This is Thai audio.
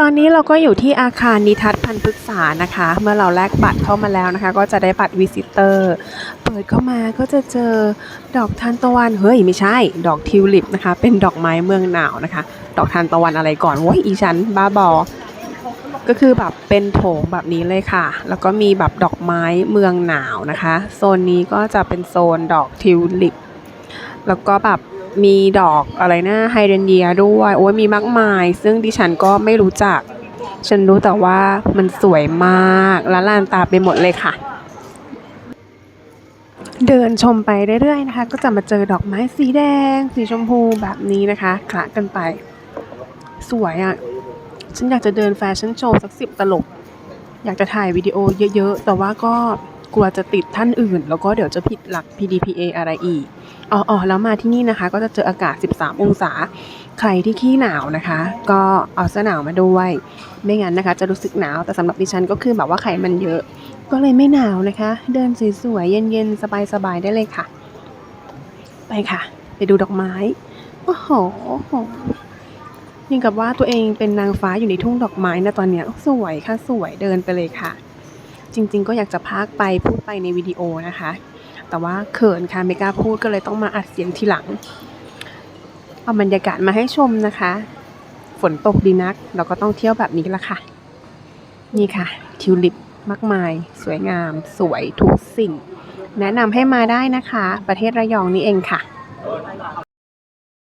ตอนนี้เราก็อยู่ที่อาคารนิทัศน์พันพฤกษานะคะ เมื่อเราแลกบัตรเข้ามาแล้วนะคะ ก็จะได้บัตรวิสิเตอร์ เปิดเข้ามาก็จะเจอดอกทานตะวัน เฮ้ยไม่ใช่ ดอกทิวลิปนะคะ เป็นดอกไม้เมืองหนาวนะคะ ดอกทานตะวันอะไรก่อนโว้ยอีฉันบ้าบอ ก็คือแบบเป็นโถงแบบนี้เลยค่ะ แล้วก็มีแบบดอกไม้เมืองหนาวนะคะ โซนนี้ก็จะเป็นโซนดอกทิวลิป แล้วก็แบบ มีดอกอะไรนะไฮเดรนเยียด้วยโอ้ยมีมากมาย ซึ่งดิฉันก็ไม่รู้จัก ฉันรู้แต่ว่ามันสวยมากละลานตาไปหมดเลยค่ะ เดินชมไปเรื่อยๆนะคะ ก็จะมาเจอดอกไม้สีแดง สีชมพูแบบนี้นะคะคละกันไป สวยอะ่ะ ฉันอยากจะเดินแฟชั่นโชว์สักสิบตลบอยากจะถ่ายวิดีโอเยอะๆ แต่ว่าก็กลัวจะติดท่านอื่น แล้วก็เดี๋ยวจะผิดหลัก PDPA อะไรอีก อ๋อแล้วมาที่นี่นะคะ ก็จะเจออากาศ 13 องศา ใครที่ขี้หนาวนะคะ ก็เอาเสื้อหนาวมาด้วย ไม่งั้นนะคะ จะรู้สึกหนาว แต่สำหรับดิฉันก็คือแบบว่าไขมันเยอะ ก็เลยไม่หนาวนะคะ เดินสวยๆ เย็นๆ สบายๆ ได้เลยค่ะ ไปค่ะ ไปดูดอกไม้ โอ้โหยังกับว่าตัวเองเป็นนางฟ้าอยู่ในทุ่งดอกไม้นะตอนเนี้ยสวยค่ะสวยเดินไปเลยค่ะ จริง ๆ ก็อยากจะพากไปพูดไปในวิดีโอนะคะ แต่ว่าเขินค่ะไม่กล้าพูดก็เลยต้องมาอัดเสียงทีหลัง เอาบรรยากาศมาให้ชมนะคะ ฝนตกดีนัก เราก็ต้องเที่ยวแบบนี้ละค่ะ นี่ค่ะ ทิวลิปมากมาย สวยงาม สวยทุกสิ่ง แนะนำให้มาได้นะคะ ประเทศระยองนี่เองค่ะ